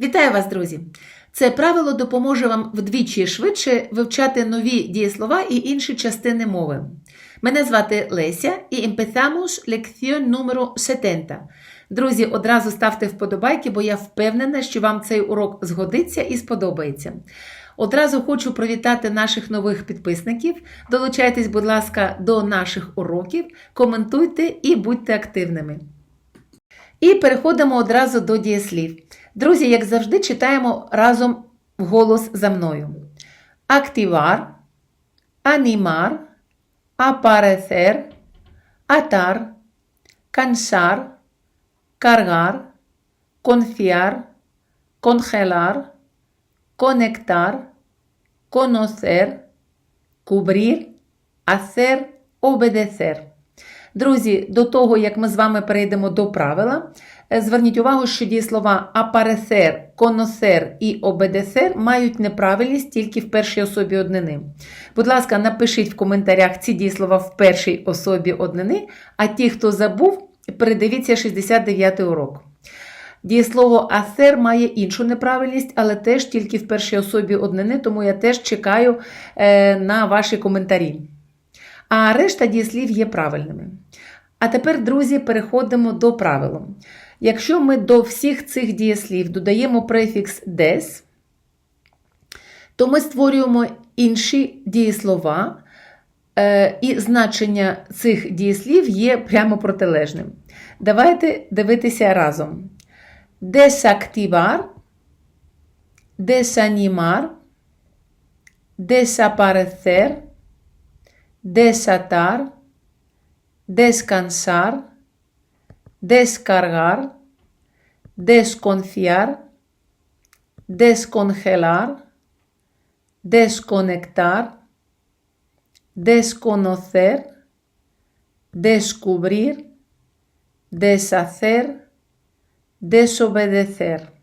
Вітаю вас, друзі! Це правило допоможе вам вдвічі швидше вивчати нові дієслова і інші частини мови. Мене звати Леся і empezamos lección número 70. Друзі, одразу ставте вподобайки, бо я впевнена, що вам цей урок згодиться і сподобається. Одразу хочу привітати наших нових підписників. Долучайтесь, будь ласка, до наших уроків, коментуйте і будьте активними. І переходимо одразу до дієслів. Друзі, як завжди, читаємо разом вголос за мною: активар, анімар, aparecer, atar, cansar, cargar, confiar, congelar, conectar, conocer, cubrir, hacer, obedecer. Друзі, до того, як ми з вами перейдемо до правила, е, зверніть увагу, що дієслова апаресер, коносер і обедесер мають неправильність тільки в першій особі однини. Будь ласка, напишіть в коментарях ці дієслова в першій особі однини, а ті, хто забув, передивіться 69 й урок. Дієслово асер має іншу неправильність, але теж тільки в першій особі однини, тому я теж чекаю е, на ваші коментарі. А решта дієслів є правильними. А тепер, друзі, переходимо до правил. Якщо ми до всіх цих дієслів додаємо префікс des, то ми створюємо інші дієслова, е, і значення цих дієслів є прямо протилежним. Давайте дивитися разом. Desactivar, desanimar, desaparecer, desatar, descansar, descargar, desconfiar, descongelar, desconectar, desconocer, descubrir, deshacer, desobedecer.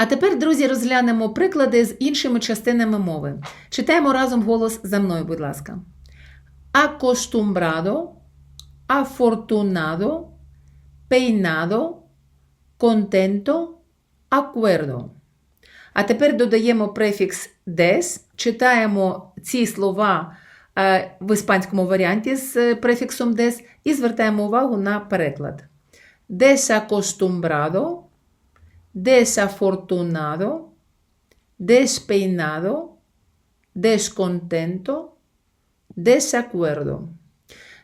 А тепер, друзі, розглянемо приклади з іншими частинами мови. Читаємо разом голос за мною, будь ласка. Acostumbrado, afortunado, peinado, contento, acuerdo. А тепер додаємо префікс des, читаємо ці слова е, в іспанському варіанті з префіксом des і звертаємо увагу на переклад. Desacostumbrado, desafortunado, despeinado, descontento, desacuerdo.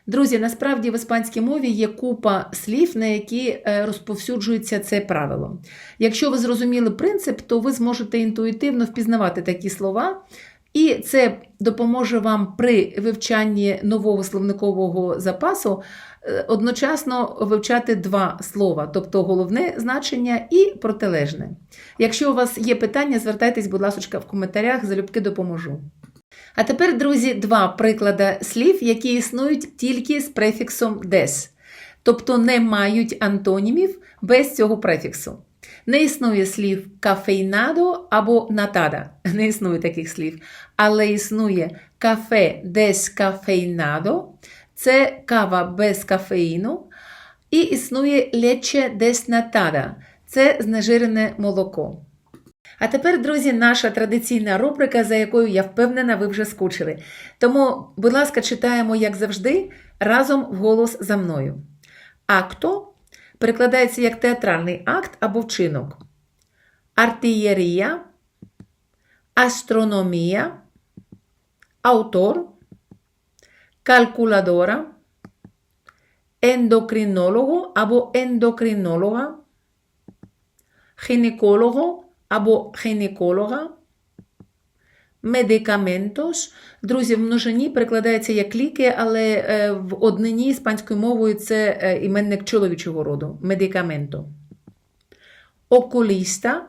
Друзі, насправді в іспанській мові є купа слів, на які е, розповсюджується це правило. Якщо ви зрозуміли принцип, то ви зможете інтуїтивно впізнавати такі слова, і це допоможе вам при вивчанні нового словникового запасу е, одночасно вивчати два слова, тобто головне значення і протилежне. Якщо у вас є питання, звертайтесь, будь ласка, в коментарях, залюбки допоможу. А тепер, друзі, два приклади слів, які існують тільки з префіксом des, тобто не мають антонімів без цього префіксу. Не існує слів кафейнадо або натада. Не існує таких слів. Але існує кафе дескафейнадо, це кава без кафеїну. І існує лече деснатада, це знежирене молоко. А тепер, друзі, наша традиційна рубрика, за якою я впевнена, ви вже скучили. Тому, будь ласка, читаємо, як завжди, разом вголос за мною. Акто перекладається як театральний акт або вчинок. Артилерія, астрономія, автор, калькуладора, ендокринолого або ендокринолога, гінеколого або гінеколога, медикаментос. Друзі, в множині перекладається як ліки, але е, в однині іспанською мовою це е, іменник чоловічого роду медикаменто. Окуліста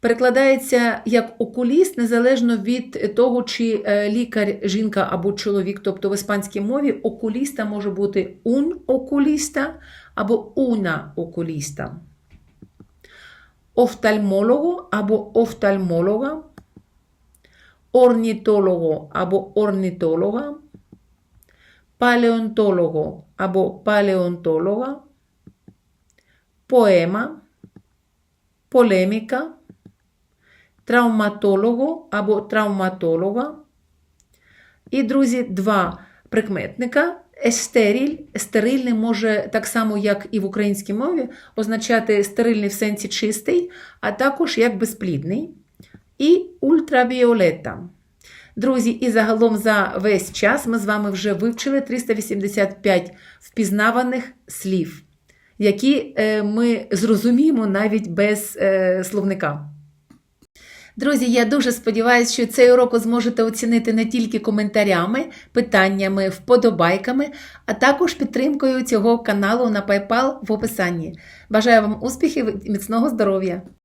перекладається як окуліст, незалежно від того, чи е, лікар, жінка або чоловік, тобто в іспанській мові окуліста може бути un окуліста або una окуліста. Офтальмолого або офтальмолога орнітолого або орнітолога, палеонтолого або палеонтолога, поема, полеміка, травматолого або травматолога. І, друзі, два прикметника. Естеріль, стерильний може так само, як і в українській мові, означати стерильний в сенсі чистий, а також як безплідний. І ультравіолета. Друзі, і загалом за весь час ми з вами вже вивчили 385 впізнаваних слів, які е, ми зрозуміємо навіть без е, словника. Друзі, я дуже сподіваюся, що цей урок ви зможете оцінити не тільки коментарями, питаннями, вподобайками, а також підтримкою цього каналу на PayPal в описанні. Бажаю вам успіхів і міцного здоров'я!